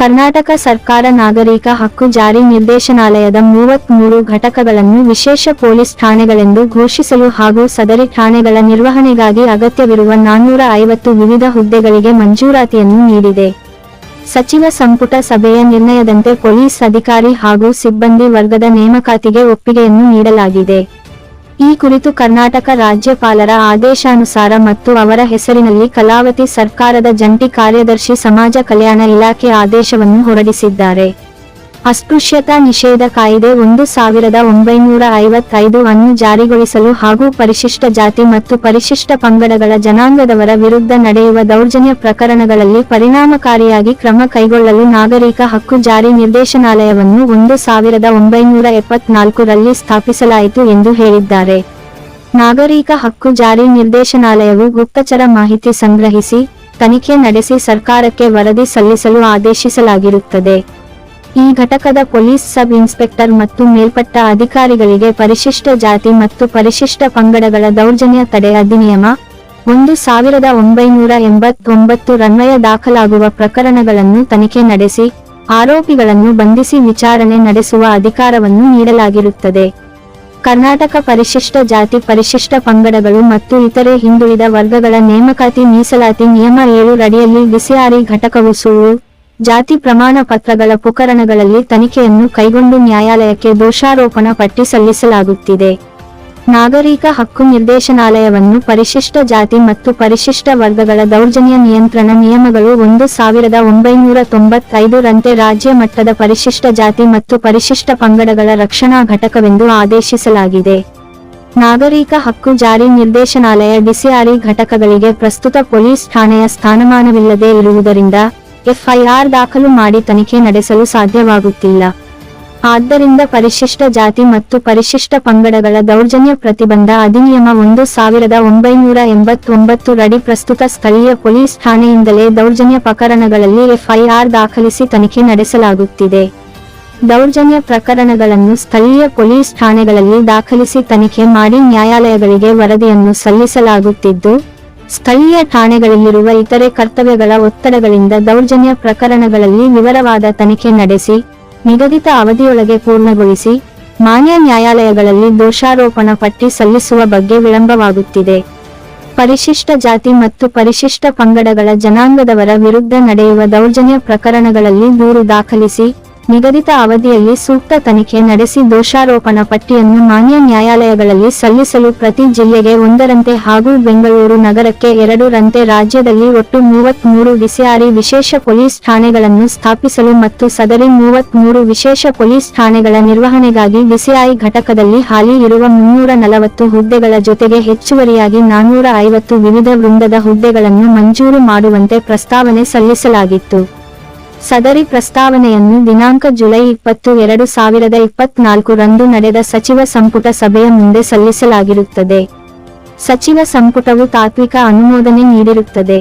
ಕರ್ನಾಟಕ ಸರ್ಕಾರ ನಾಗರಿಕ ಹಕ್ಕು ಜಾರಿ ನಿರ್ದೇಶನಾಲಯದ ಮೂವತ್ಮೂರು ಘಟಕಗಳನ್ನು ವಿಶೇಷ ಪೊಲೀಸ್ ಠಾಣೆಗಳೆಂದು ಘೋಷಿಸಲು ಹಾಗೂ ಸದರಿ ಠಾಣೆಗಳ ನಿರ್ವಹಣೆಗಾಗಿ ಅಗತ್ಯವಿರುವ ನಾನ್ನೂರ ಐವತ್ತು ವಿವಿಧ ಹುದ್ದೆಗಳಿಗೆ ಮಂಜೂರಾತಿಯನ್ನು ನೀಡಿದೆ. ಸಚಿವ ಸಂಪುಟ ಸಭೆಯ ನಿರ್ಣಯದಂತೆ ಪೊಲೀಸ್ ಅಧಿಕಾರಿ ಹಾಗೂ ಸಿಬ್ಬಂದಿ ವರ್ಗದ ನೇಮಕಾತಿಗೆ ಒಪ್ಪಿಗೆಯನ್ನು ನೀಡಲಾಗಿದೆ. ಈ ಕುರಿತು ಕರ್ನಾಟಕ ರಾಜ್ಯಪಾಲರ ಆದೇಶಾನುಸಾರ ಮತ್ತು ಅವರ ಹೆಸರಿನಲ್ಲಿ ಕಲಾವತಿ ಸರ್ಕಾರದ ಜಂಟಿ ಕಾರ್ಯದರ್ಶಿ ಸಮಾಜ ಕಲ್ಯಾಣ ಇಲಾಖೆ ಆದೇಶವನ್ನು ಹೊರಡಿಸಿದ್ದಾರೆ. ಅಸ್ಪೃಶ್ಯತಾ ನಿಷೇಧ ಕಾಯ್ದೆ ಒಂದು ಸಾವಿರದ ಒಂಬೈನೂರ ಐವತ್ತೈದು ಅನ್ನು ಜಾರಿಗೊಳಿಸಲು ಹಾಗೂ ಪರಿಶಿಷ್ಟ ಜಾತಿ ಮತ್ತು ಪರಿಶಿಷ್ಟ ಪಂಗಡಗಳ ಜನಾಂಗದವರ ವಿರುದ್ಧ ನಡೆಯುವ ದೌರ್ಜನ್ಯ ಪ್ರಕರಣಗಳಲ್ಲಿ ಪರಿಣಾಮಕಾರಿಯಾಗಿ ಕ್ರಮ ಕೈಗೊಳ್ಳಲು ನಾಗರಿಕ ಹಕ್ಕು ಜಾರಿ ನಿರ್ದೇಶನಾಲಯವನ್ನು ಒಂದು ಸಾವಿರದ ಒಂಬೈನೂರ ಎಪ್ಪತ್ನಾಲ್ಕರಲ್ಲಿ ಸ್ಥಾಪಿಸಲಾಯಿತು ಎಂದು ಹೇಳಿದ್ದಾರೆ. ನಾಗರಿಕ ಹಕ್ಕು ಜಾರಿ ನಿರ್ದೇಶನಾಲಯವು ಗುಪ್ತಚರ ಮಾಹಿತಿ ಸಂಗ್ರಹಿಸಿ, ತನಿಖೆ ನಡೆಸಿ ಸರ್ಕಾರಕ್ಕೆ ವರದಿ ಸಲ್ಲಿಸಲು ಆದೇಶಿಸಲಾಗಿರುತ್ತದೆ. ಈ ಘಟಕದ ಪೊಲೀಸ್ ಸಬ್ ಇನ್ಸ್ಪೆಕ್ಟರ್ ಮತ್ತು ಮೇಲ್ಪಟ್ಟ ಅಧಿಕಾರಿಗಳಿಗೆ ಪರಿಶಿಷ್ಟ ಜಾತಿ ಮತ್ತು ಪರಿಶಿಷ್ಟ ಪಂಗಡಗಳ ದೌರ್ಜನ್ಯ ತಡೆ ಅಧಿನಿಯಮ, ಒಂದು ಸಾವಿರದ ಒಂಬೈನೂರ ಎಂಬತ್ತೊಂಬತ್ತು ರನ್ವಯ ದಾಖಲಾಗುವ ಪ್ರಕರಣಗಳನ್ನು ತನಿಖೆ ನಡೆಸಿ, ಆರೋಪಿಗಳನ್ನು ಬಂಧಿಸಿ ವಿಚಾರಣೆ ನಡೆಸುವ ಅಧಿಕಾರವನ್ನು ನೀಡಲಾಗಿರುತ್ತದೆ. ಕರ್ನಾಟಕ ಪರಿಶಿಷ್ಟ ಜಾತಿ, ಪರಿಶಿಷ್ಟ ಪಂಗಡಗಳು ಮತ್ತು ಇತರೆ ಹಿಂದುಳಿದ ವರ್ಗಗಳ ನೇಮಕಾತಿ ಮೀಸಲಾತಿ ನಿಯಮ ಏಳು ರಡಿಯಲ್ಲಿ ಬಿಸಿಆರಿ ಘಟಕವು ಸುಳ್ಳು. ಜಾತಿ ಪ್ರಮಾಣ ಪತ್ರಗಳ ಪ್ರಕರಣಗಳಲ್ಲಿ ತನಿಖೆಯನ್ನು ಕೈಗೊಂಡು ನ್ಯಾಯಾಲಯಕ್ಕೆ ದೋಷಾರೋಪಣ ಪಟ್ಟಿ ಸಲ್ಲಿಸಲಾಗುತ್ತಿದೆ. ನಾಗರಿಕ ಹಕ್ಕು ನಿರ್ದೇಶನಾಲಯವನ್ನು ಪರಿಶಿಷ್ಟ ಜಾತಿ ಮತ್ತು ಪರಿಶಿಷ್ಟ ವರ್ಗಗಳ ದೌರ್ಜನ್ಯ ನಿಯಂತ್ರಣ ನಿಯಮಗಳು ಒಂದು ಸಾವಿರದ ಒಂಬೈನೂರ ತೊಂಬತ್ತೈದರಂತೆ ರಾಜ್ಯ ಮಟ್ಟದ ಪರಿಶಿಷ್ಟ ಜಾತಿ ಮತ್ತು ಪರಿಶಿಷ್ಟ ಪಂಗಡಗಳ ರಕ್ಷಣಾ ಘಟಕವೆಂದು ಆದೇಶಿಸಲಾಗಿದೆ. ನಾಗರಿಕ ಹಕ್ಕು ಜಾರಿ ನಿರ್ದೇಶನಾಲಯ ಡಿಸಿಆರ್ಇ ಘಟಕಗಳಿಗೆ ಪ್ರಸ್ತುತ ಪೊಲೀಸ್ ಠಾಣೆಯ ಸ್ಥಾನಮಾನವಿಲ್ಲದೆ ಇರುವುದರಿಂದ ಎಫ್ಐಆರ್ ದಾಖಲು ಮಾಡಿ ತನಿಖೆ ನಡೆಸಲು ಸಾಧ್ಯವಾಗುತ್ತಿಲ್ಲ. ಆದ್ದರಿಂದ ಪರಿಶಿಷ್ಟ ಜಾತಿ ಮತ್ತು ಪರಿಶಿಷ್ಟ ಪಂಗಡಗಳ ದೌರ್ಜನ್ಯ ಪ್ರತಿಬಂಧ ಅಧಿನಿಯಮ ಒಂದು ಸಾವಿರದ ಒಂಬೈನೂರ ಎಂಬತ್ತೊಂಬತ್ತು ರಡಿ ಪ್ರಸ್ತುತ ಸ್ಥಳೀಯ ಪೊಲೀಸ್ ಠಾಣೆಯಿಂದಲೇ ದೌರ್ಜನ್ಯ ಪ್ರಕರಣಗಳಲ್ಲಿ ಎಫ್ಐಆರ್ ದಾಖಲಿಸಿ ತನಿಖೆ ನಡೆಸಲಾಗುತ್ತಿದೆ. ದೌರ್ಜನ್ಯ ಪ್ರಕರಣಗಳನ್ನು ಸ್ಥಳೀಯ ಪೊಲೀಸ್ ಠಾಣೆಗಳಲ್ಲಿ ದಾಖಲಿಸಿ ತನಿಖೆ ಮಾಡಿ ನ್ಯಾಯಾಲಯಗಳಿಗೆ ವರದಿಯನ್ನು ಸಲ್ಲಿಸಲಾಗುತ್ತಿದ್ದು ಸ್ಥಳೀಯ ಠಾಣೆಗಳಲ್ಲಿರುವ ಇತರೆ ಕರ್ತವ್ಯಗಳ ಒತ್ತಡಗಳಿಂದ ದೌರ್ಜನ್ಯ ಪ್ರಕರಣಗಳಲ್ಲಿ ವಿವರವಾದ ತನಿಖೆ ನಡೆಸಿ, ನಿಗದಿತ ಅವಧಿಯೊಳಗೆ ಪೂರ್ಣಗೊಳಿಸಿ, ಮಾನ್ಯ ನ್ಯಾಯಾಲಯಗಳಲ್ಲಿ ದೋಷಾರೋಪಣ ಪಟ್ಟಿ ಸಲ್ಲಿಸುವ ಬಗ್ಗೆ ವಿಳಂಬವಾಗುತ್ತಿದೆ. ಪರಿಶಿಷ್ಟ ಜಾತಿ ಮತ್ತು ಪರಿಶಿಷ್ಟ ಪಂಗಡಗಳ ಜನಾಂಗದವರ ವಿರುದ್ಧ ನಡೆಯುವ ದೌರ್ಜನ್ಯ ಪ್ರಕರಣಗಳಲ್ಲಿ ದೂರು ದಾಖಲಿಸಿ ನಿಗದಿತ ಅವಧಿಯಲ್ಲಿ ಸೂಕ್ತ ತನಿಖೆ ನಡೆಸಿ ದೋಷಾರೋಪಣ ಪಟ್ಟಿಯನ್ನು ಮಾನ್ಯ ನ್ಯಾಯಾಲಯಗಳಲ್ಲಿ ಸಲ್ಲಿಸಲು ಪ್ರತಿ ಜಿಲ್ಲೆಗೆ ಒಂದರಂತೆ ಹಾಗೂ ಬೆಂಗಳೂರು ನಗರಕ್ಕೆ ಎರಡರಂತೆ ರಾಜ್ಯದಲ್ಲಿ ಒಟ್ಟು ಮೂವತ್ಮೂರು ವಿಸಿಆರಿ ವಿಶೇಷ ಪೊಲೀಸ್ ಠಾಣೆಗಳನ್ನು ಸ್ಥಾಪಿಸಲು ಮತ್ತು ಸದರಿ ಮೂವತ್ಮೂರು ವಿಶೇಷ ಪೊಲೀಸ್ ಠಾಣೆಗಳ ನಿರ್ವಹಣೆಗಾಗಿ ವಿಸಿಐ ಘಟಕದಲ್ಲಿ ಹಾಲಿ ಇರುವ ಮುನ್ನೂರ ನಲವತ್ತು ಹುದ್ದೆಗಳ ಜೊತೆಗೆ ಹೆಚ್ಚುವರಿಯಾಗಿ ನಾನೂರ ಐವತ್ತು ವಿವಿಧ ವೃಂದದ ಹುದ್ದೆಗಳನ್ನು ಮಂಜೂರು ಮಾಡುವಂತೆ ಪ್ರಸ್ತಾವನೆ ಸಲ್ಲಿಸಲಾಗಿತ್ತು. ಸದರಿ ಪ್ರಸ್ತಾವನೆಯನ್ನು ದಿನಾಂಕ ಜುಲೈ ಇಪ್ಪತ್ತು ಎರಡು ಸಾವಿರದ ಇಪ್ಪತ್ನಾಲ್ಕು ರಂದು ನಡೆದ ಸಚಿವ ಸಂಪುಟ ಸಭೆಯ ಮುಂದೆ ಸಲ್ಲಿಸಲಾಗಿರುತ್ತದೆ. ಸಚಿವ ಸಂಪುಟವು ತಾತ್ವಿಕ ಅನುಮೋದನೆ ನೀಡಿರುತ್ತದೆ.